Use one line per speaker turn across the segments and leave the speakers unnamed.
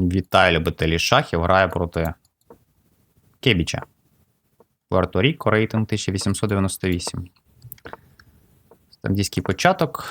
Вітаю, любителі шахів грає проти Кебіча. Пуерто-Ріко, рейтинг 1898. Стандійський початок.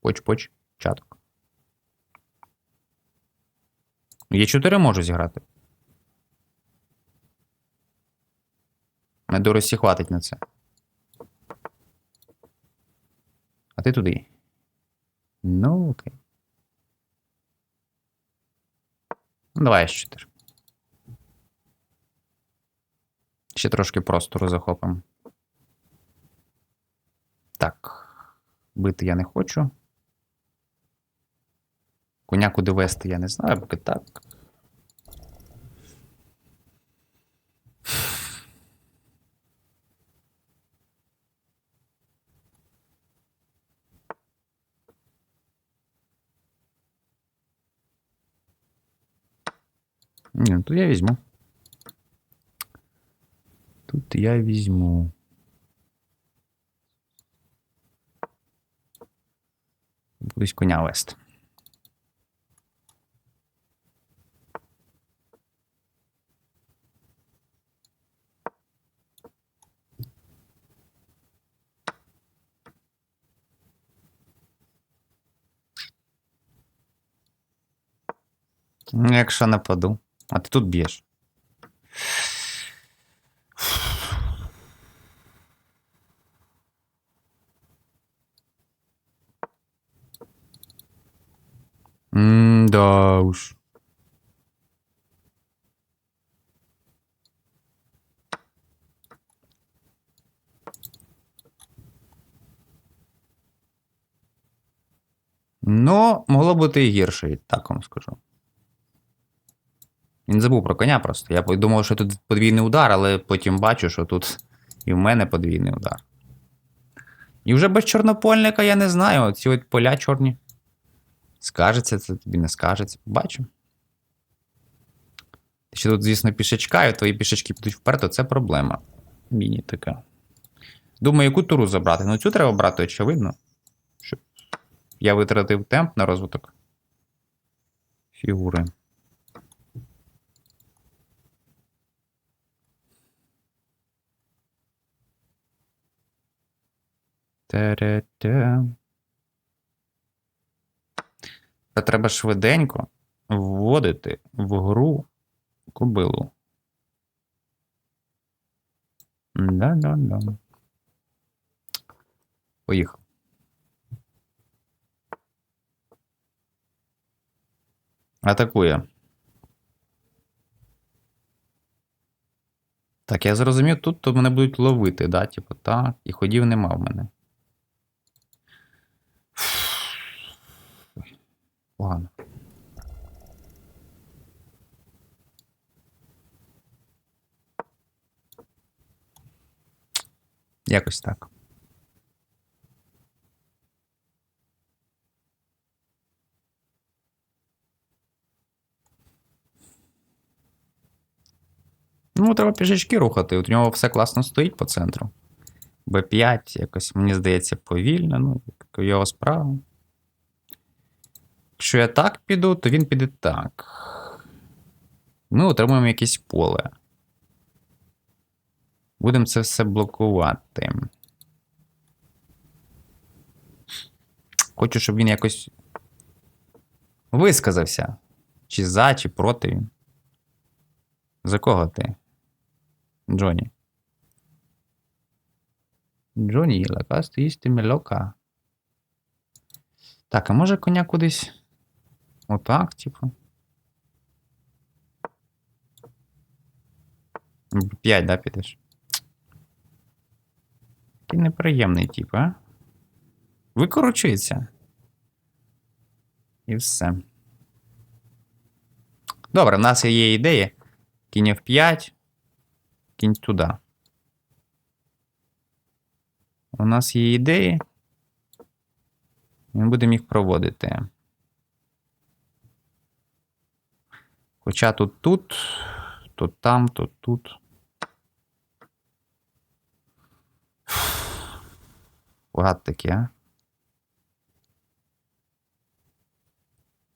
Поч-поч, чаток. Є 4 можу зіграти. Доросі хватить на це. А ти туди. Ну, окей. Ну, давай ще 4. Ще трошки простору захопимо. Так. Бити я не хочу. Коня куди вести, я не знаю, поки так. Ні, ну тут я візьму. Тут я візьму. Будуть коня вести. Ну, Якщо нападу. А ти тут б'єш. Да уж. Ну, могло бути і гірше, так вам скажу. Він забув про коня просто. Я думав, що тут подвійний удар, але потім бачу, що тут і в мене подвійний удар. І вже без чорнопольника я не знаю. Ці от поля чорні. Скажеться це тобі, не скажеться. Побачимо. Ще тут, звісно, пішечка, і твої пішечки підуть вперед, то це проблема. Міні така. Думаю, яку туру забрати? Ну, цю треба брати, очевидно. Щоб я витратив темп на розвиток фігури. Та-ра-та. Та Треба швиденько вводити в гру кобилу. Да-да-да. Поїхав. Атакує. Так, я зрозумів, тут то мене будуть ловити, да? Типу, так, і ходів нема в мене. Погано. Якось так. Ну, треба пішечки рухати. У нього все класно стоїть по центру. Б5 якось, мені здається, повільно. Ну, його справа. Якщо я так піду, то він піде так. Ми отримуємо якесь поле. Будемо це все блокувати. Хочу, щоб він якось висказався. Чи за, чи проти він. За кого ти? Джоні. Джоні, лака стоїстиме лока. Так, а може коня кудись? Отак, типу. 5, да, підеш? Який неприємний тип, а? Викручується. І все. Добре, в нас є ідеї. Кінь F5. Кінь туди. У нас є ідеї. Ми будемо їх проводити. Хоча тут тут, то там, то тут. Гад такий, а?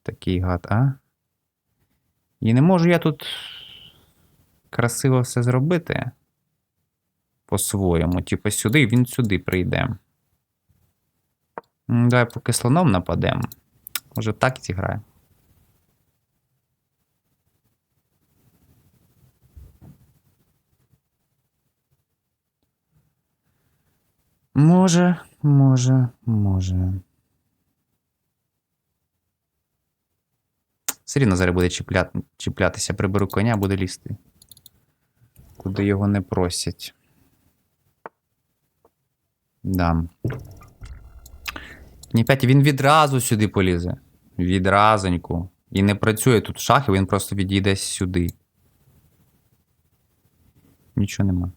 Такий гад, а? І не можу я тут красиво все зробити. По-своєму. Типу сюди, він сюди прийде. Давай поки слоном нападемо. Може так зіграє. Може, може, може. Все рівно зараз буде чіпля... чіплятися, приберу коня, буде лізти. Куди його не просять. Да. Ні 5, він відразу сюди полізе. Відразоньку. І не працює тут шахи, він просто відійде сюди. Нічого нема.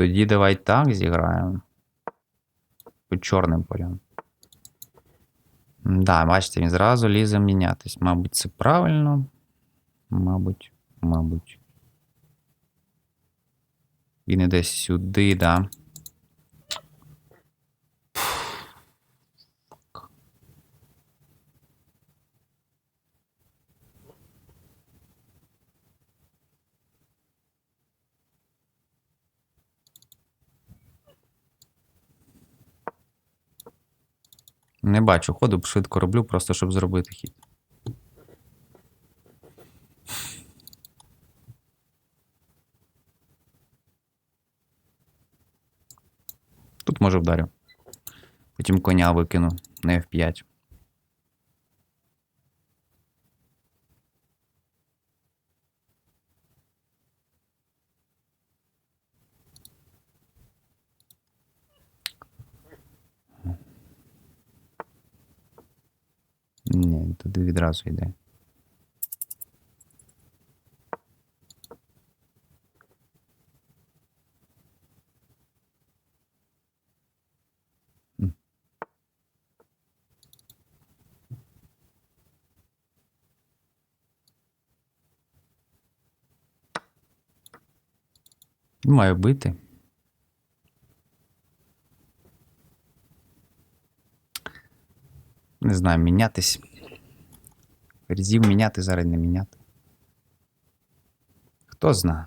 Тоді давай так зіграємо. По чорним полям. Да, бачите, він зразу лізе мінятись. Мабуть, це правильно. Мабуть, мабуть. Він іде сюди, да. Не бачу ходу, швидко роблю, просто щоб зробити хід. Тут може вдарю. Потім коня викину на F5. Відразу йде. Маю бити. Не знаю, мінятись. Ферзів міняти, зараз не міняти. Хто зна?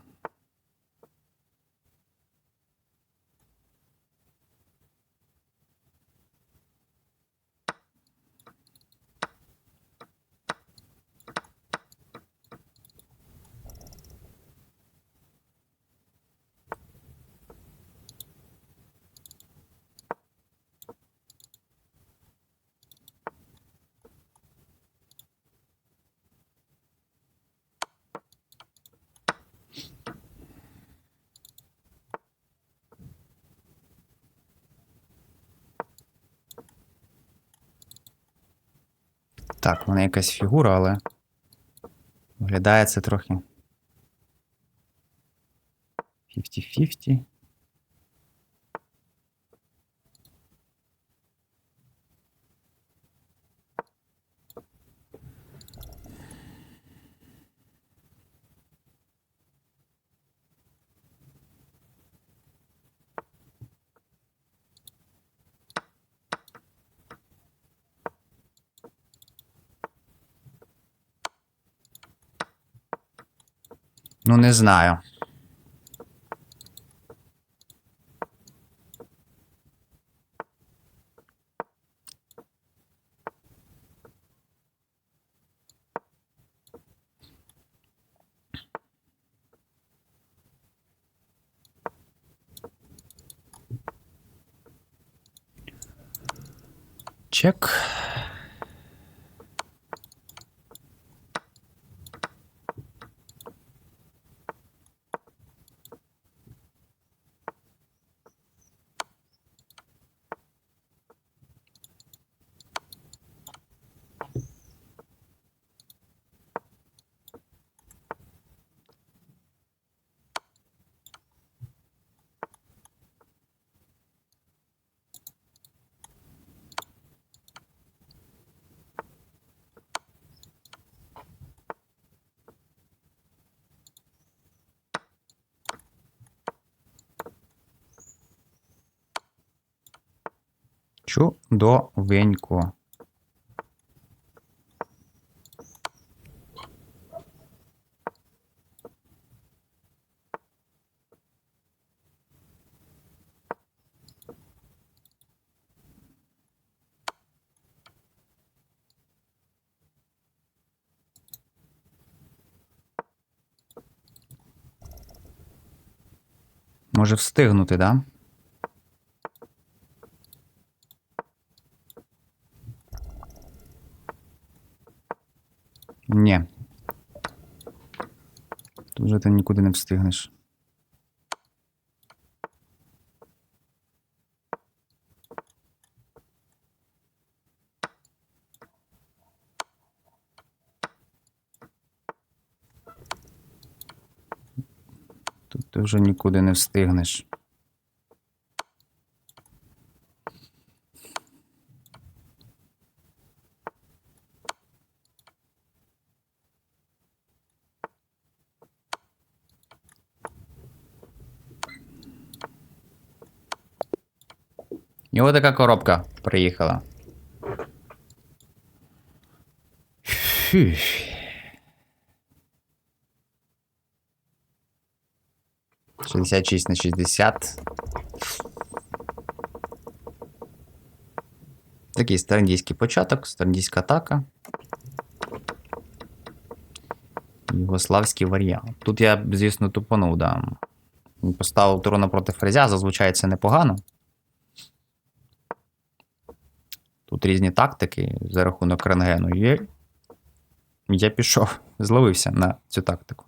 Так, в мене якась фігура, але. Виглядає це трохи. 50-50. Ну, не знаю. Чек. Чудовенько. Може встигнути, да? Ні. Тут вже ти нікуди не встигнеш. Тут ти вже нікуди не встигнеш. Ось така коробка приїхала. Фух. Шістдесят шість на 60. Такий старандійський початок, старандійська атака. Югославський варіант. Тут я, звісно, тупанув, да. Поставив туру проти фрезя, зазвичай це непогано. Тут різні тактики за рахунок рентгену. І я пішов, зловився на цю тактику.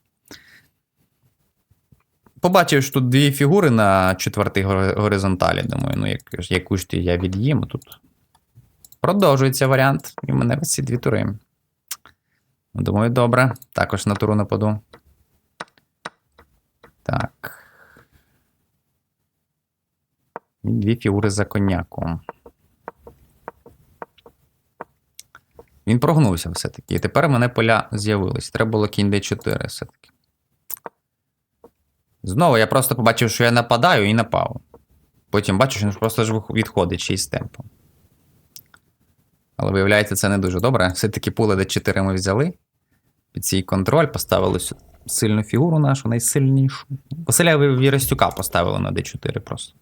Побачив, що тут дві фігури на четвертій горизонталі. Думаю, ну як, яку ж ти я від'їм тут. Продовжується варіант. І в мене ці дві тури. Думаю, добре. Також на туру нападу. Так. Дві фігури за коньяком. Він прогнувся все-таки. І тепер в мене поля з'явились. Треба було кінь d4 все-таки. Знову я просто побачив, що я нападаю і напав. Потім бачу, що він просто ж відходить ще й з темпом. Але виявляється, це не дуже добре. Все-таки поле d4 ми взяли. Під свій контроль поставили сильну фігуру нашу, найсильнішу. Василя Віростюка поставили на d4 просто.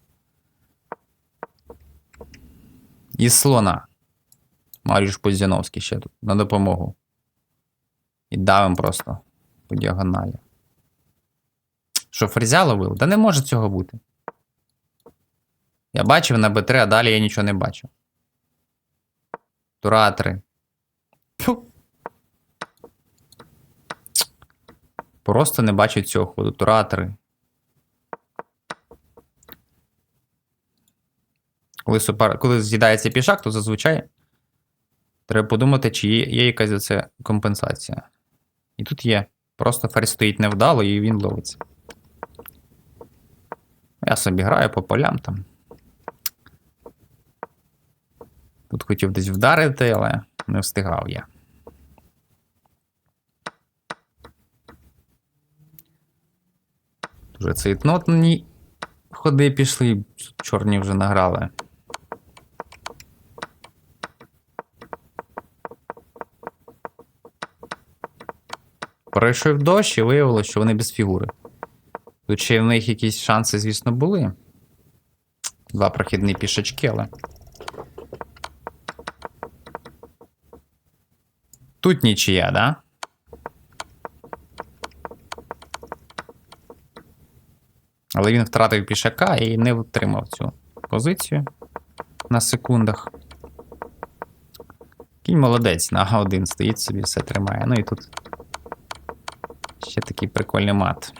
І слона. Маріш Позяновський ще тут на допомогу. І давим просто по діагоналі. Що, фрезя ловив? Та не може цього бути. Я бачив на Б3, а далі я нічого не бачив. Тура 3. Просто не бачу цього ходу. Тура 3. Коли, супер... Коли з'їдається пішак, то зазвичай треба подумати, чи є, є якась за це компенсація. І тут є. Просто ферзь стоїть невдало і він ловиться. Я собі граю по полям там. Тут хотів десь вдарити, але не встигав я. Дуже цейтнотні ходи пішли, чорні вже награли. Пройшов дощ і виявилося, що вони без фігури. Тут ще в них якісь шанси, звісно, були. Два прохідні пішачки, але. Тут нічия, да? Але він втратив пішака і не втримав цю позицію на секундах. Кінь молодець, на А1 стоїть собі, все тримає. Ну і тут такий прикольний мат.